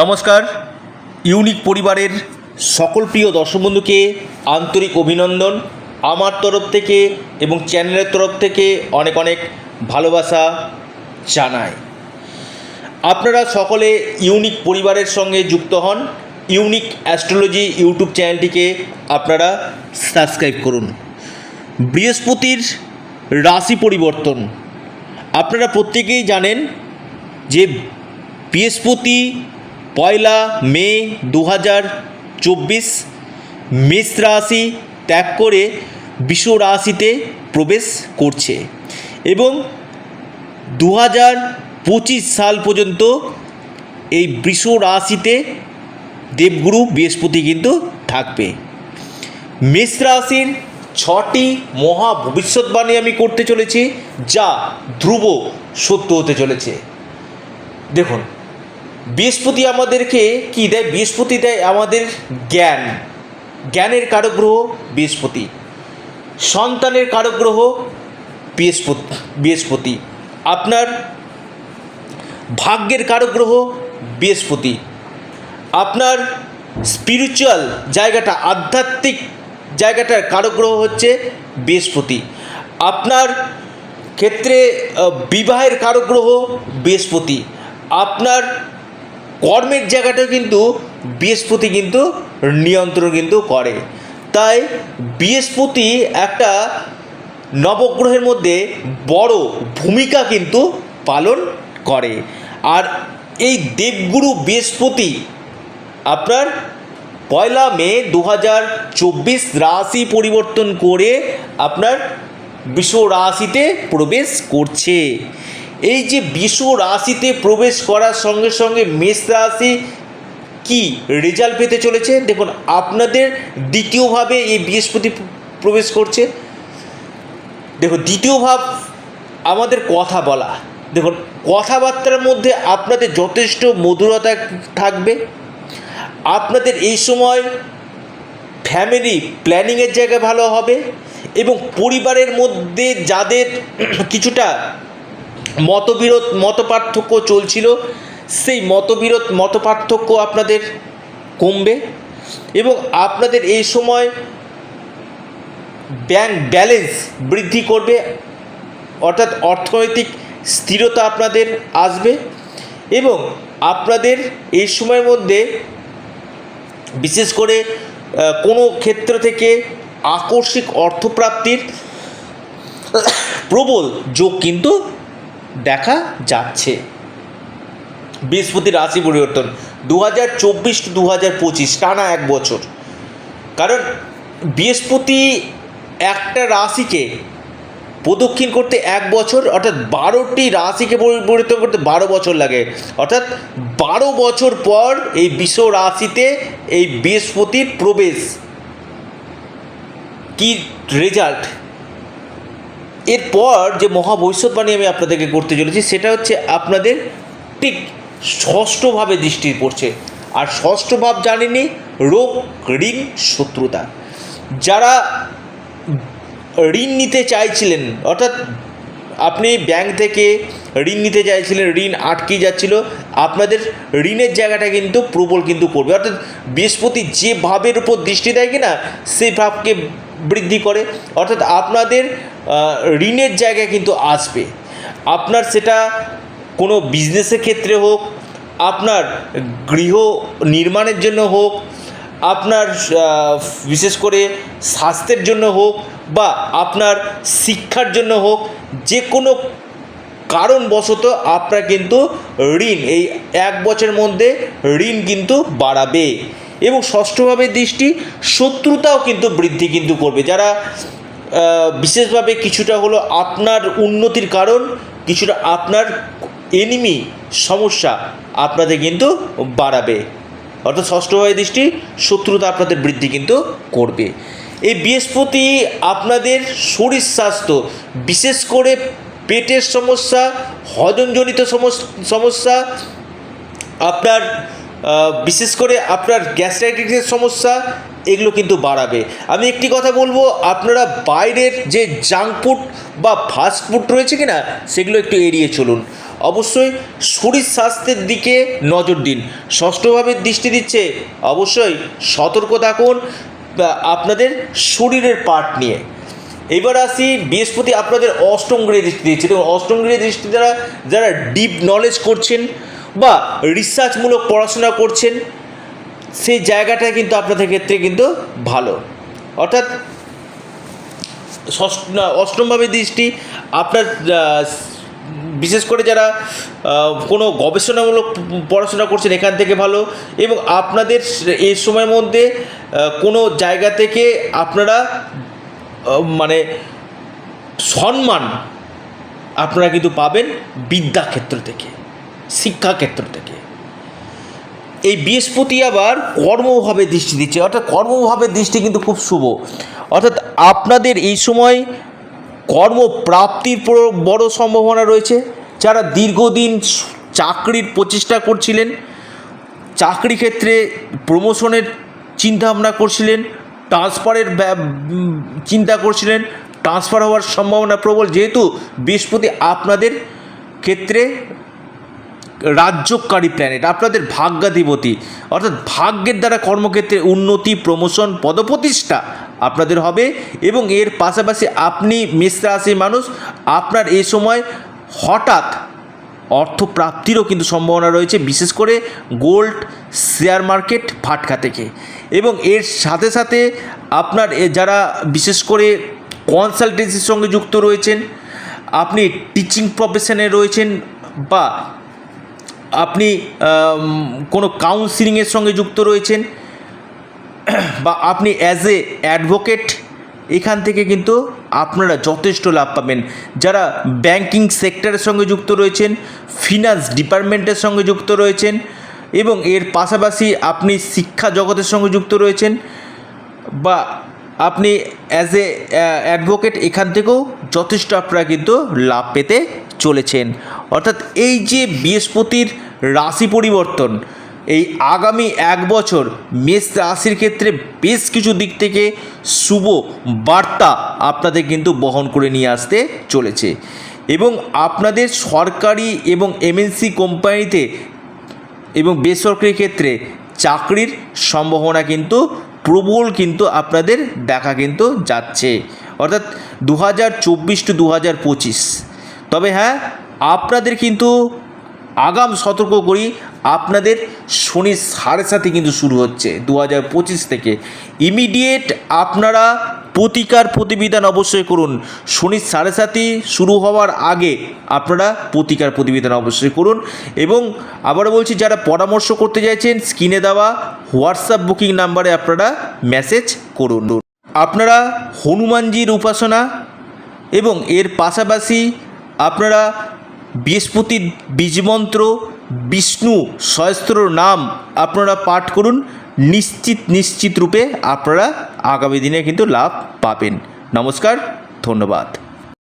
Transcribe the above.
নমস্কার। ইউনিক পরিবারের সকল প্রিয় দর্শক বন্ধুকে আন্তরিক অভিনন্দন। আমার তরফ থেকে এবং চ্যানেলের তরফ থেকে অনেক অনেক ভালোবাসা জানাই। আপনারা সকলে ইউনিক পরিবারের সঙ্গে যুক্ত হন। ইউনিক অ্যাস্ট্রোলজি ইউটিউব চ্যানেলটিকে আপনারা সাবস্ক্রাইব করুন। বৃহস্পতির রাশি পরিবর্তন। আপনারা প্রত্যেকেই জানেন যে বৃহস্পতি পয়লা মে দু হাজার চব্বিশ মেষ রাশি ত্যাগ করে বিশ্ব রাশিতে প্রবেশ করছে এবং দু হাজার পঁচিশ সাল পর্যন্ত এই বৃষ রাশিতে দেবগুরু বৃহস্পতি কিন্তু থাকবে। মেষ রাশির ছটি মহা ভবিষ্যৎবাণী আমি করতে চলেছি, যা ধ্রুব সত্য হতে চলেছে। দেখুন বৃহস্পতি আমাদেরকে কি দেয়? বৃহস্পতি দেয় আমাদের জ্ঞান। জ্ঞানের কারগ্রহ বৃহস্পতি। সন্তানের কারগ্রহ বৃহস্পতি বৃহস্পতি। আপনার ভাগ্যের কারগ্রহ বৃহস্পতি। আপনার স্পিরিচুয়াল জায়গাটা, আধ্যাত্মিক জায়গাটার কারগ্রহ হচ্ছে বৃহস্পতি। আপনার ক্ষেত্রে বিবাহের কারগ্রহ বৃহস্পতি। আপনার কর্মের জায়গাটা কিন্তু বৃহস্পতি কিন্তু নিয়ন্ত্রণ কিন্তু করে। তাই বৃহস্পতি একটা নবগ্রহের মধ্যে বড় ভূমিকা কিন্তু পালন করে। আর এই দেবগুরু বৃহস্পতি আপনার পয়লা মে দু হাজার চব্বিশ রাশি পরিবর্তন করে আপনার বিশ্ব রাশিতে প্রবেশ করছে। এই যে বিশ্ব রাশিতে প্রবেশ করার সঙ্গে সঙ্গে মেষ রাশি কি রেজাল্ট পেতে চলেছে? দেখুন, আপনাদের দ্বিতীয়ভাবে এই বৃহস্পতি প্রবেশ করছে। দেখুন, দ্বিতীয় ভাব আমাদের কথা বলা। দেখুন, কথাবার্তার মধ্যে আপনাদের যথেষ্ট মধুরতা থাকবে। আপনাদের এই সময় ফ্যামিলি প্ল্যানিংয়ের জায়গা ভালো হবে এবং পরিবারের মধ্যে যাদের কিছুটা মতবিরোধ, মতপার্থক্য চলছিল। সেই মতবিরোধ, মতপার্থক্য আপনাদের কমবে এবং আপনাদের এই সময় ব্যাংক ব্যালেন্স বৃদ্ধি করবে, অর্থাৎ অর্থনৈতিক স্থিরতা আপনাদের আসবে এবং আপনাদের এই সময়ের মধ্যে বিশেষ করে কোনো ক্ষেত্র থেকে আকস্মিক অর্থপ্রাপ্তির প্রবল যোগ কিন্তু দেখা যাচ্ছে। বৃহস্পতি রাশি পরিবর্তন দু হাজার চব্বিশ টু দু হাজার পঁচিশ, টানা এক বছর। কারণ বৃহস্পতি একটা রাশিকে প্রদক্ষিণ করতে এক বছর, অর্থাৎ বারোটি রাশিকে পরিবর্তন করতে বারো বছর লাগে। অর্থাৎ বারো বছর পর এই বিশ্ব রাশিতে এই বৃহস্পতির প্রবেশ। কি রেজাল্ট এরপর যে মহা ভবিষ্যৎবাণী আমি আপনাদেরকে করতে চলেছি, সেটা হচ্ছে আপনাদের ঠিক ষষ্ঠভাবে দৃষ্টি পড়ছে। আর ষষ্ঠ ভাব জানেনি রোগ, ঋণ, শত্রুতা। যারা ঋণ নিতে চাইছিলেন, অর্থাৎ আপনি ব্যাংক থেকে ঋণ নিতে চাইছিলেন, ঋণ আটকে যাচ্ছিল, আপনাদের ঋণের জায়গাটা কিন্তু প্রবল কিন্তু করবে। অর্থাৎ বৃহস্পতি যে ভাবের উপর দৃষ্টি দেয় কিনা, সেই ভাবকে বৃদ্ধি করে, অর্থাৎ আপনাদের ঋণের জায়গায় কিন্তু আসবে। আপনার সেটা কোনো বিজনেসের ক্ষেত্রে হোক, আপনার গৃহ নির্মাণের জন্য হোক, আপনার বিশেষ করে স্বাস্থ্যের জন্য হোক বা আপনার শিক্ষার জন্য হোক, যে কোনো কারণবশত আপনার কিন্তু ঋণ, এই এক বছরের মধ্যে ঋণ কিন্তু বাড়াবে। এবং ষষ্ঠভাবে দৃষ্টি, শত্রুতাও কিন্তু বৃদ্ধি কিন্তু করবে। যারা বিশেষভাবে কিছুটা হলো আপনার উন্নতির কারণ, কিছুটা আপনার এনিমি সমস্যা আপনাদের কিন্তু বাড়াবে। অর্থাৎ ষষ্ঠভাবে দৃষ্টি, শত্রুতা আপনাদের বৃদ্ধি কিন্তু করবে। এই বৃহস্পতি আপনাদের শরীর স্বাস্থ্য, বিশেষ করে পেটের সমস্যা, হজমজনিত সমস- সমস্যা, আপনার বিশেষ করে আপনার গ্যাস্ট্রাইটিসের সমস্যা, এগুলো কিন্তু বাড়াবে। আমি একটি কথা বলব, আপনারা বাইরের যে জাঙ্ক ফুড বা ফাস্ট ফুড রয়েছে কি না সেগুলো একটু এড়িয়ে চলুন। অবশ্যই শরীর স্বাস্থ্যের দিকে নজর দিন। ষষ্ঠভাবে দৃষ্টি দিচ্ছে, অবশ্যই সতর্ক থাকুন আপনাদের শরীরের পার্ট নিয়ে। এবার আসি, বৃহস্পতি আপনাদের অষ্টম গৃহে দৃষ্টি দিচ্ছে। এবং অষ্টম গৃহে দৃষ্টি দ্বারা যারা ডিপ নলেজ করছেন বা রিসার্চমূলক পড়াশোনা করছেন, সেই জায়গাটা কিন্তু আপনাদের ক্ষেত্রে কিন্তু ভালো। অর্থাৎ ষষ্ঠ অষ্টমভাবে দৃষ্টি, আপনার বিশেষ করে যারা কোনো গবেষণামূলক পড়াশোনা করছেন এখান থেকে ভালো এবং আপনাদের এই সময়ের মধ্যে কোনো জায়গা থেকে আপনারা মানে সম্মান আপনারা কিন্তু পাবেন বিদ্যাক্ষেত্র থেকে। শিক্ষাক্ষেত্র থেকে এই বৃহস্পতি আবার কর্মভাবে দৃষ্টি দিচ্ছে। অর্থাৎ কর্মভাবে দৃষ্টি কিন্তু খুব শুভ। অর্থাৎ আপনাদের এই সময় কর্মপ্রাপ্তির বড় সম্ভাবনা রয়েছে। যারা দীর্ঘদিন চাকরির প্রচেষ্টা করছিলেন, চাকরি ক্ষেত্রে প্রমোশনের চিন্তাভাবনা করছিলেন ট্রান্সফারের চিন্তা করছিলেন ট্রান্সফার হওয়ার সম্ভাবনা প্রবল। যেহেতু বৃহস্পতি আপনাদের ক্ষেত্রে রাজ্যকারী প্ল্যানেট আপনাদের ভাগ্যাধিপতি, অর্থাৎ ভাগ্যের দ্বারা কর্মক্ষেত্রে উন্নতি প্রমোশন পদপ্রতিষ্ঠা আপনাদের হবে এবং এর পাশাপাশি আপনি মেষ মানুষ, আপনার এই সময় হঠাৎ অর্থপ্রাপ্তিরও কিন্তু সম্ভাবনা রয়েছে, বিশেষ করে গোল্ড শেয়ার মার্কেট ফাটকা থেকে। এবং এর সাথে সাথে আপনার যারা বিশেষ করে কনসালটেন্সির সঙ্গে যুক্ত রয়েছেন, আপনি টিচিং প্রফেশনে রয়েছেন বা আপনি কোনো কাউন্সিলিংয়ের সঙ্গে যুক্ত রয়েছেন? বা আপনি অ্যাজ এ অ্যাডভোকেট এখান থেকে কিন্তু আপনারা যথেষ্ট লাভ পাবেন। যারা ব্যাংকিং সেক্টরের সঙ্গে যুক্ত রয়েছেন ফিনান্স ডিপার্টমেন্টের সঙ্গে যুক্ত রয়েছেন, এবং এর পাশাপাশি আপনি শিক্ষা জগতের সঙ্গে যুক্ত রয়েছেন, বা আপনি অ্যাজ এ অ্যাডভোকেট এখান থেকেও যথেষ্ট আপনারা কিন্তু লাভ পেতে চলেছেন। অর্থাৎ এই যে বৃহস্পতির রাশি পরিবর্তন, এই আগামী এক বছর মেষ রাশির ক্ষেত্রে বেশ কিছু দিক থেকে শুভ বার্তা আপনাদের কিন্তু বহন করে নিয়ে আসতে চলেছে। এবং আপনাদের সরকারি এবং এমএনসি কোম্পানিতে এবং বেসরকারি ক্ষেত্রে চাকরির সম্ভাবনা কিন্তু প্রবল কিন্তু আপনাদের দেখা কিন্তু যাচ্ছে। অর্থাৎ দু হাজার চব্বিশ টু দু হাজার পঁচিশ। তবে হ্যাঁ আপনাদের কিন্তু আগাম সতর্ক করি, আপনাদের শনি সাড়ে সাথে কিন্তু শুরু হচ্ছে দু হাজার পঁচিশ থেকে। ইমিডিয়েট আপনারা প্রতিকার প্রতিবিধান অবশ্যই করুন। শনি সাড়ে সাতি শুরু হওয়ার আগে আপনারা প্রতিকার প্রতিবিধান অবশ্যই করুন এবং আবার বলছি, যারা পরামর্শ করতে চাইছেন, স্ক্রিনে দেওয়া হোয়াটসঅ্যাপ বুকিং নাম্বারে আপনারা মেসেজ করুন। আপনারা হনুমানজির উপাসনা এবং এর পাশাপাশি আপনারা বৃহস্পতির বীজমন্ত্র বিষ্ণু সহস্র নাম আপনারা পাঠ করুন। নিশ্চিত নিশ্চিত রূপে আপনারা আগামী দিনে কিন্তু লাভ পাবেন। নমস্কার, ধন্যবাদ।